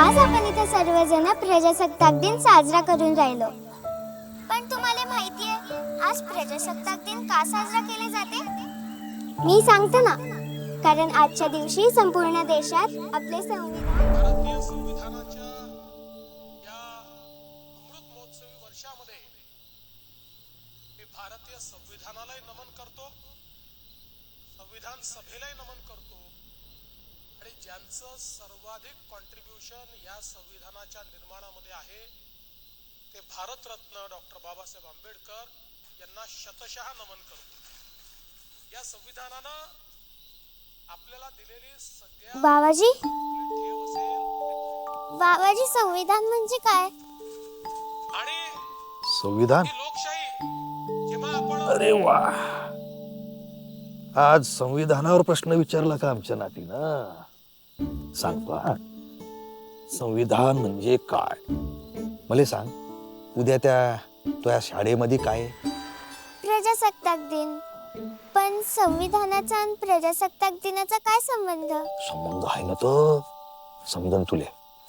आज आपण इथे सर्वजण प्रजासत्ताक दिन साजरा करून राहिलो. पण तुम्हाला माहितीये आज प्रजासत्ताक दिन का साजरा केले जाते? मी सांगते ना. कारण आजच्या दिवशी संपूर्ण देशात आपले संविधान भारतीय संविधानाच्या या अमृत महोत्सवी वर्षामध्ये मी भारतीय संविधानालाही नमन करतो संविधान सभेलाही नमन करतो. ज्यांचं सर्वाधिक कॉन्ट्रीब्युशन या संविधानाच्या निर्माणामध्ये आहे ते भारतरत्न डॉक्टर बाबासाहेब आंबेडकर यांना शतशः नमन करतो. या संविधानानं आपल्याला दिलेली सगळ्या बाबाजी? बाबाजी संविधान म्हणजे काय? आणि संविधान? ही लोकशाही जेव्हा आपण अरे वा. आज संविधानावर प्रश्न विचारला का आमच्या नातीनं? सांगतो हा. संविधान म्हणजे काय? मला सांग उद्या त्या तुझ्या शाळेमध्ये काय? प्रजासत्ताक दिन. पण संविधानाचा आणि प्रजासत्ताक दिनाचा काय संबंध? संबंध आहे ना तर समजून तुले.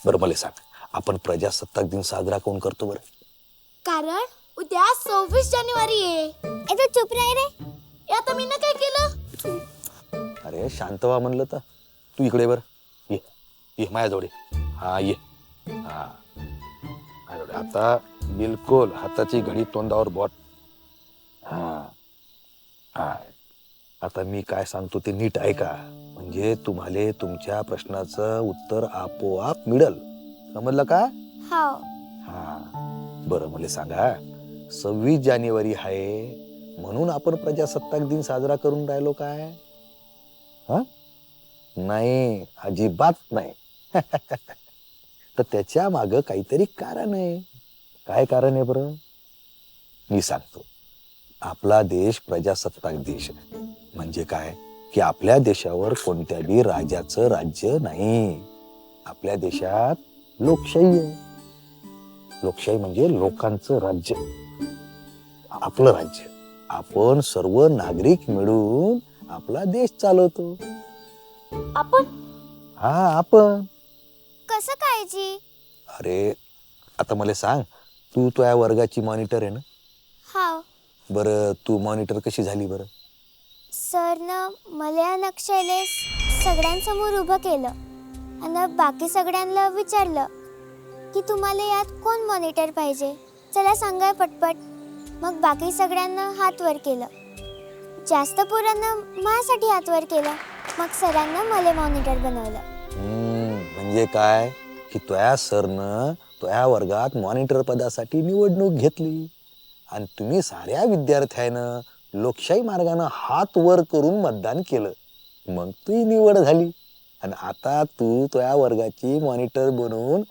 बरं मला सांग आपण प्रजासत्ताक दिन साजरा कोण करतो बरं? कारण उद्या सव्वीस जानेवारी आहे. ए तू चुप राही रे. आता मी ना काय केलं? अरे शांत व्हा म्हणलं तर. तू इकडे बर. ये माझ्याजवळ ये. हा ये. हा. माझ्याजवळ. आता बिलकुल हाताची घडी तोंडावर बॉट. हा. हा. आता मी काय सांगतो ते नीट ऐका. म्हणजे तुम्हाला तुमच्या प्रश्नाचं उत्तर आपोआप मिळल. समजलं का? हो. हा. बरं मला सांगा. सव्वीस जानेवारी आहे म्हणून आपण प्रजासत्ताक दिन साजरा करून राहिलो काय? हा? नाही अजिबात नाही. तर त्याच्या माग काहीतरी कारण आहे. काय कारण आहे बरं? मी सांगतो. आपला देश प्रजासत्ताक देश आहे म्हणजे काय? की आपल्या देशावर कोणत्या बी राजाचं राज्य नाही. आपल्या देशात लोकशाही आहे. लोकशाही म्हणजे लोकांचं राज्य. आपलं राज्य. आपण सर्व नागरिक मिळून आपला देश चालवतो. आपण? हा आपण. कसं काय जी अरे आता मला सांग तू तुझ्या वर्गाची मॉनिटर आहे ना? हो बरं तू मॉनिटर कशी झाली बरं? सरनं मला या नक्षले सगळ्यांसमोर उभं केलं आणि बाकी सगळ्यांना विचारलं की तुम्हाला यात कोण मॉनिटर पाहिजे? चला सांगा पटपट. मग बाकी सगळ्यांना हात वर केलं. जास्त पोरांना माझ्यासाठी हात वर केलं. मग सरांना मला मॉनिटर बनवलं. हम्म, म्हणजे काय? की तुया सरनं तुया वर्गात मॉनिटर पदासाठी निवडणूक घेतली. आणि तुम्ही साऱ्या विद्यार्थ्यानं लोकशाही मार्गानं हात वर करून मतदान केलं. मग तुही निवड झाली. आणि आता तू तुया वर्गाची मॉनिटर बनवून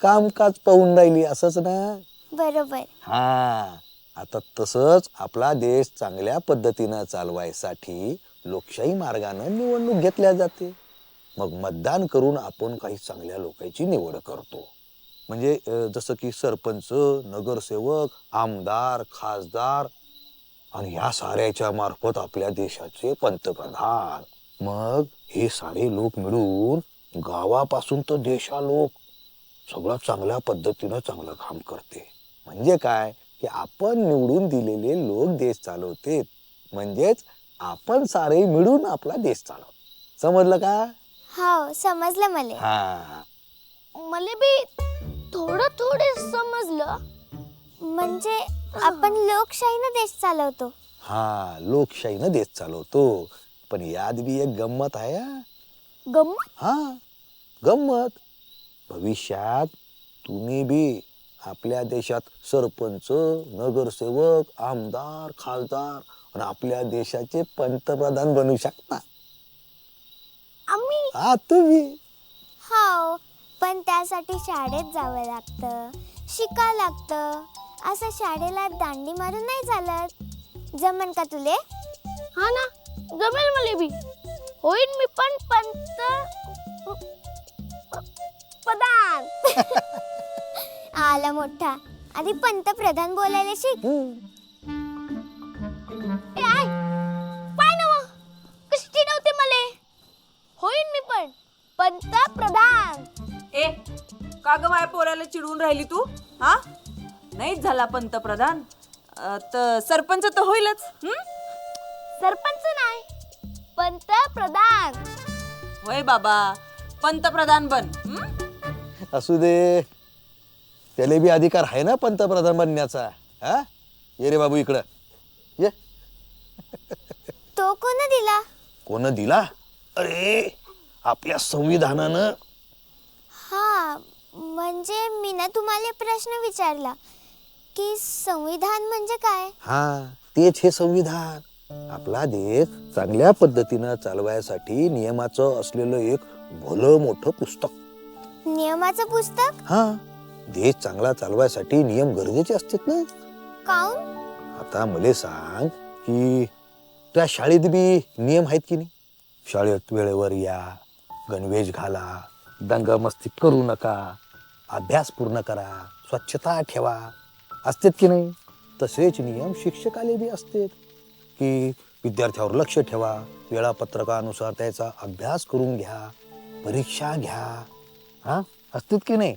कामकाज पाहून राहिली असंच ना? बरोबर. हा. आता तसंच आपला देश चांगल्या पद्धतीनं चालवायसाठी लोकशाही मार्गानं निवडणूक घेतल्या जाते. मग मतदान करून आपण काही चांगल्या लोकांची निवड करतो. म्हणजे जसं की सरपंच नगरसेवक आमदार खासदार आणि या साऱ्याच्या मार्फत आपल्या देशाचे पंतप्रधान. मग हे सारे लोक मिळून गावापासून तर देशा लोक सगळं चांगल्या पद्धतीनं चांगलं काम करते. म्हणजे काय? की आपण निवडून दिलेले लोक देश चालवते म्हणजेच आपण सारे मिळून आपला देश चालवतो. समजलं का? हो समजलं मला. हा. मला बी थोडं थोडे समजलं. म्हणजे आपण लोकशाहीनं देश चालवतो. हा लोकशाहीनं देश चालवतो. पण यात बी एक गंमत आहे हा. गम्मत हा गंमत. भविष्यात तुम्ही बी आपल्या देशात सरपंच नगरसेवक आमदार खासदार आणि आपल्या देशाचे पंतप्रधान बनू शकता. आम्ही? हा तुम्ही. हो पण त्यासाठी शाळेत जावं लागतं शिकावं लागतं. असं शाळेला दांडी मारून नाही चालत. जमन का तुले? हा ना जमेल मला बी. होईल मी पण पंत प्रधान आला मोठा. आधी पंतप्रधान बोलायला शिक. पंतप्रधान. ए का ग माया पोराला चिडवून राहिली तू? हा? नाहीच झाला पंतप्रधान. अ, तर सरपंच तर होईलच. हं? सरपंच नाही पंतप्रधान. होय बाबा पंतप्रधान बन. हं? असू दे. त्याला बी अधिकार आहे ना पंतप्रधान बनण्याचा? हा? ये रे बाबू इकडं. ये. तो कोण दिला? कोण दिला? अरे! आपल्या संविधानानं? हा म्हणजे मी ना तुम्हाला प्रश्न विचारला की संविधान म्हणजे काय? हा तेच हे संविधान. आपला देश चांगल्या पद्धतीनं चालवायसाठी नियमाचं असलेलं एक भलं मोठं पुस्तक. नियमाचं पुस्तक? हा देश चांगला चालवायसाठी नियम गरजेचे असतात ना. काऊन? आता मले सांग की त्या शाळेत बी नियम आहेत की नाही? शाळेत वेळेवर या गणवेश घाला दंगामस्ती करू नका अभ्यास पूर्ण करा स्वच्छता ठेवा. असतेत की नाही? तसेच नियम शिक्षकाले बी असतेत की विद्यार्थ्यावर लक्ष ठेवा वेळापत्रकानुसार त्याचा अभ्यास करून घ्या परीक्षा घ्या. हा? असतेत की नाही?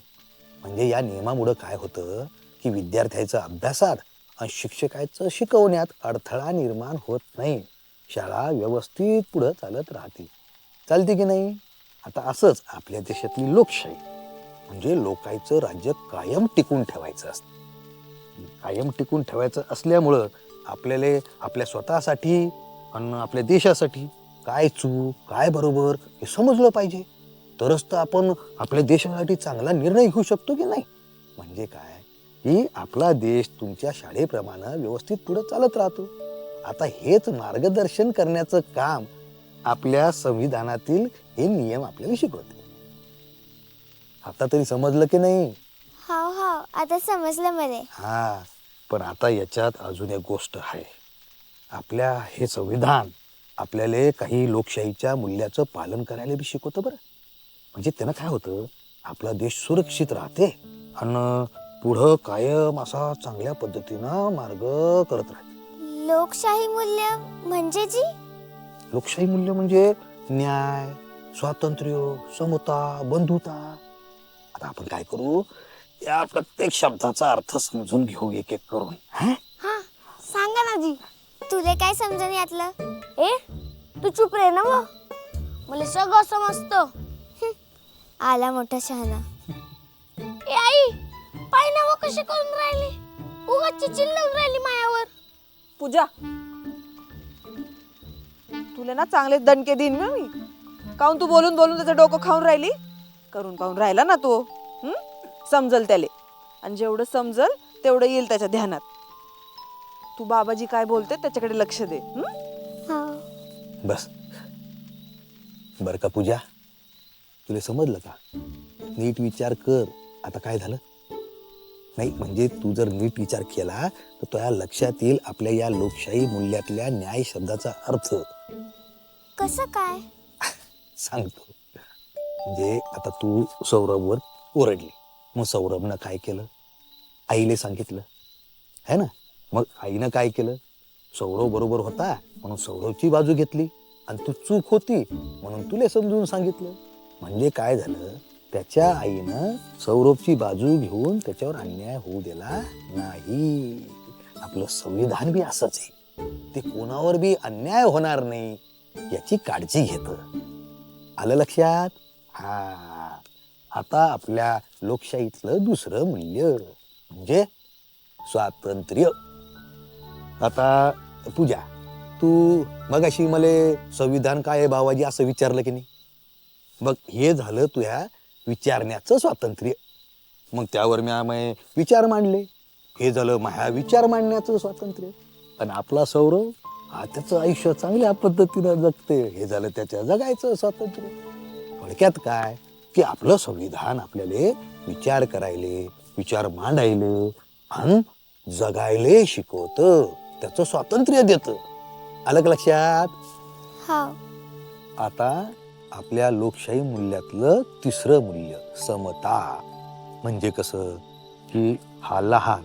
म्हणजे या नियमामुळं काय होतं की विद्यार्थ्याचं अभ्यासात आणि शिक्षकाचं शिकवण्यात अडथळा निर्माण होत नाही. शाळा व्यवस्थित पुढं चालत राहते. चालते की नाही? आता असंच आपल्या देशातली लोकशाही म्हणजे लोकांचं राज्य कायम टिकून ठेवायचं असतं. कायम टिकून ठेवायचं असल्यामुळं आपल्याला आपल्या स्वतःसाठी आणि आपल्या देशासाठी काय चूक काय बरोबर हे समजलं पाहिजे. तरच तर आपण आपल्या देशासाठी चांगला निर्णय घेऊ शकतो की नाही? म्हणजे काय? की आपला देश तुमच्या शाळेप्रमाणे व्यवस्थित पुढे चालत राहतो. आता हेच मार्गदर्शन करण्याचं काम आपल्या संविधानातील हे नियम आपल्याला शिकवते. आता तरी समजलं की नाही? हो हो आता समजलं मला. हा पण आता याच्यात अजून एक गोष्ट आहे. आपल्या हे संविधान आपल्याला काही लोकशाहीच्या मूल्याचं पालन करायला बी शिकवतं बरं. म्हणजे त्यानं काय होतं? आपला देश सुरक्षित राहते आणि पुढं कायम असा चांगल्या पद्धतीनं मार्ग करत राहते. लोकशाही मूल्य म्हणजे जी? लोकशाही मूल्य म्हणजे न्याय स्वातंत्र्य समता बंधुता. आता आपण काय करू? या प्रत्येक शब्दाचा अर्थ समजून घेऊ एक एक करून. हा? हा सांगा ना जी तुले काय समजून यातलं? ए तू चुप रे ना मग? मला सगळं समजतं. आला मोठा शहाणा. ए आई पाय ना मग कशी करून राहिली? उगाची चिल्लून राहिली मायावर. पूजा तुला ना चांगले दणके देईन मी. काहून तू बोलून बोलून त्याचं डोकं खाऊन राहिली? करून काहून राहिला ना तो. हं? समजल त्याले. आणि जेवढं समजल तेवढं येईल त्याच्या ध्यानात. तू बाबाजी काय बोलते त्याच्याकडे लक्ष दे. हं? हो. बस. बर का पूजा? तुला समजलं का? नीट विचार कर. आता काय झालं? नाही म्हणजे तू जर नीट विचार केला तर तुझ्या लक्षात येईल आपल्या या लोकशाही मूल्यातल्या न्याय शब्दाचा अर्थ. कसं काय? सांगतो. म्हणजे आता तू सौरभवर ओरडली. मग सौरभनं काय केलं? आईले सांगितलं. है ना? मग आईनं काय केलं? सौरव बरोबर होता म्हणून सौरवची बाजू घेतली. आणि तू चूक होती म्हणून तुला समजून सांगितलं. म्हणजे काय झालं? त्याच्या आईनं सौरभची बाजू घेऊन त्याच्यावर अन्याय होऊ दिला नाही. आपलं संविधान बी असंच आहे. ते कोणावर बी अन्याय होणार नाही याची काळजी घेतं. आलं लक्षात? हा. आता आपल्या लोकशाहीतलं दुसरं मूल्य म्हणजे स्वातंत्र्य. आता पूजा तू मगाशी मला संविधान काय आहे बाबाजी असं विचारलं की नाही? मग हे झालं तुझ्या विचारण्याचं स्वातंत्र्य. मग त्यावर मी आम्ही विचार मांडले. हे झालं माझ्या विचार मांडण्याचं स्वातंत्र्य. पण आपला सौरव त्याचं आयुष्य चांगल्या पद्धतीनं जगते. हे झालं त्याच्या जगायचं स्वातंत्र्य. थोडक्यात काय? की आपलं संविधान आपल्याला विचार करायले विचार मांडायले आणि जगायले शिकवतं. त्याचं स्वातंत्र्य देतं. आलं का लक्षात? हो. आता आपल्या लोकशाही मूल्यातलं तिसरं मूल्य समता. म्हणजे कसं? की हा लहान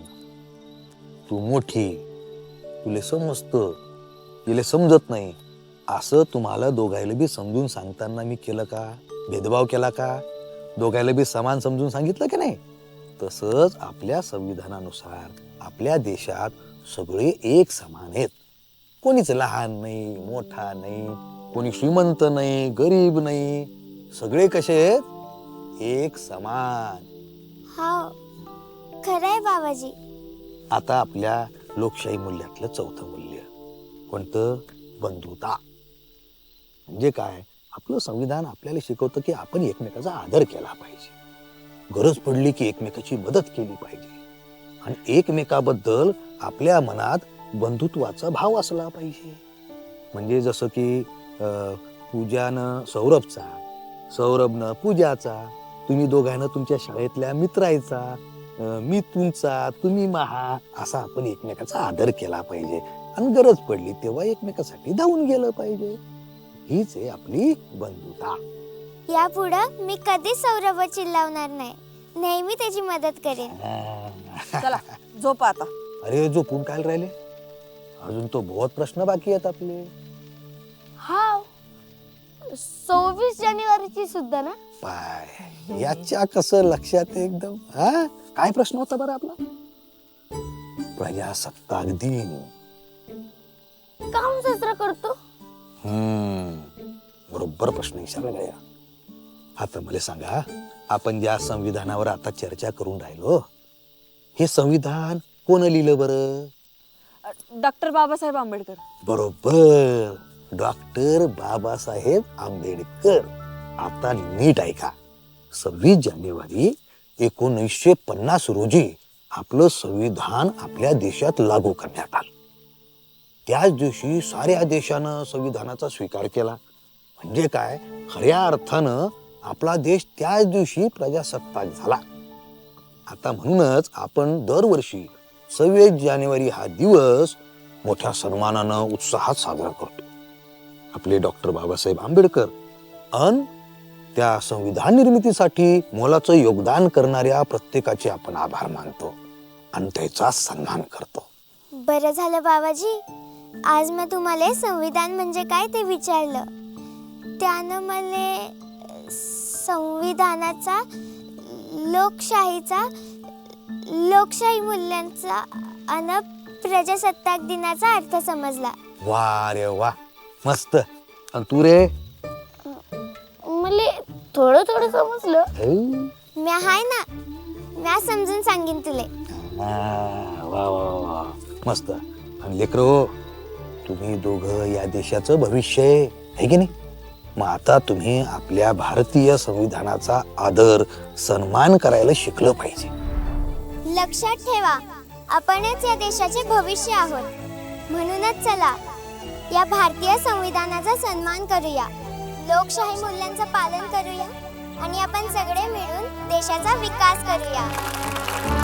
तू मोठी तुले समजतं. तिले समजत नाही. असं तुम्हाला दोघायला बी समजून सांगताना मी केलं का? भेदभाव केला का? दोघायला बी समान समजून सांगितलं की नाही? तसंच आपल्या संविधानानुसार आपल्या देशात सगळे एक समान आहेत. कोणीच लहान नाही मोठा नाही कोणी श्रीमंत नाही गरीब नाही. सगळे कसे आहेत? एक समान. हो खरंय बाबाजी. आता आपल्या लोकशाही मूल्यातलं चौथं मूल्य कोणतं बंधुता? म्हणजे काय? आपलं संविधान आपल्याला शिकवतं की आपण एकमेकाचा आदर केला पाहिजे. गरज पडली की एकमेकाची मदत केली पाहिजे. आणि एकमेकाबद्दल आपल्या मनात बंधुत्वाचा भाव असला पाहिजे. म्हणजे जसं की पूजानं सौरभचा सौरभनं पूजाचा तुम्ही दोघांना तुमच्या शाळेतल्या मित्रायचा मी तुमचा तुम्ही महा असा आपण एकमेकाचा आदर केला पाहिजे. आणि गरज पडली तेव्हा एकमेकासाठी धावून गेलं पाहिजे. हीच आहे आपली बंधुता. यापुढं मी कधीच सौरभ चिल्लावणार नाही. नेहमी त्याची मदत करेन. चला झोपा आता. अरे झोपून काय राहिले? अजून तो बहुत प्रश्न बाकी आहेत आपले. हा सव्वीस जानेवारीची सुद्धा ना? पाय याच्या कसं लक्षात आहे एकदम? हा? काय प्रश्न होता बरं आपला? प्रजासत्ताक दिन. काम साजरा करतो. बरोबर प्रश्न विचारला आता मला सांगा आपण ज्या संविधानावर आता चर्चा करून राहिलो हे संविधान कोण लिहिलं बरं? डॉक्टर बाबासाहेब आंबेडकर. बरोबर. डॉक्टर बाबासाहेब आंबेडकर. आता नीट ऐका. सव्वीस जानेवारी एकोणीसशे पन्नास रोजी आपलं संविधान आपल्या देशात लागू करण्यात आलं. त्याच दिवशी साऱ्या देशानं संविधानाचा स्वीकार केला. म्हणजे काय? खऱ्या अर्थानं आपला देश त्याच दिवशी प्रजासत्ताक झाला. आता म्हणूनच आपण दरवर्षी सव्वीस जानेवारी हा दिवस मोठ्या सन्मानानं उत्साहात साजरा करतो. आपले डॉक्टर बाबासाहेब आंबेडकर अन त्या संविधान निर्मितीसाठी मोलाचं योगदान करणाऱ्या प्रत्येकाचे आपण आभार मानतो आणि त्याचा सन्मान करतो. बरं झालं बाबाजी. आज मी तुम्हाला संविधान म्हणजे काय ते विचारलं. त्यानं मला संविधानाचा लोकशाहीचा लोकशाही मूल्यांचा आणि प्रजासत्ताक दिनाचा अर्थ समजला. वा रे वा मस्त. आणि तू रे? मला थोडं थोडं समजलं. है? मी हाय ना म्या समजून सांगेन तुले. हा, वा वा वा मस्त. आणि लेकरो तुम्ही दोघं या देशाचं भविष्य आहे. है की नाही? मग आता तुम्ही आपल्या भारतीय संविधानाचा आदर सन्मान करायला शिकलं पाहिजे. लक्षात ठेवा आपणच या देशाचे भविष्य आहोत. म्हणूनच चला या भारतीय संविधानाचा सन्मान करूया. लोकशाही मूल्यांचं पालन करूया आणि आपण सगळे मिळून देशाचा विकास करूया.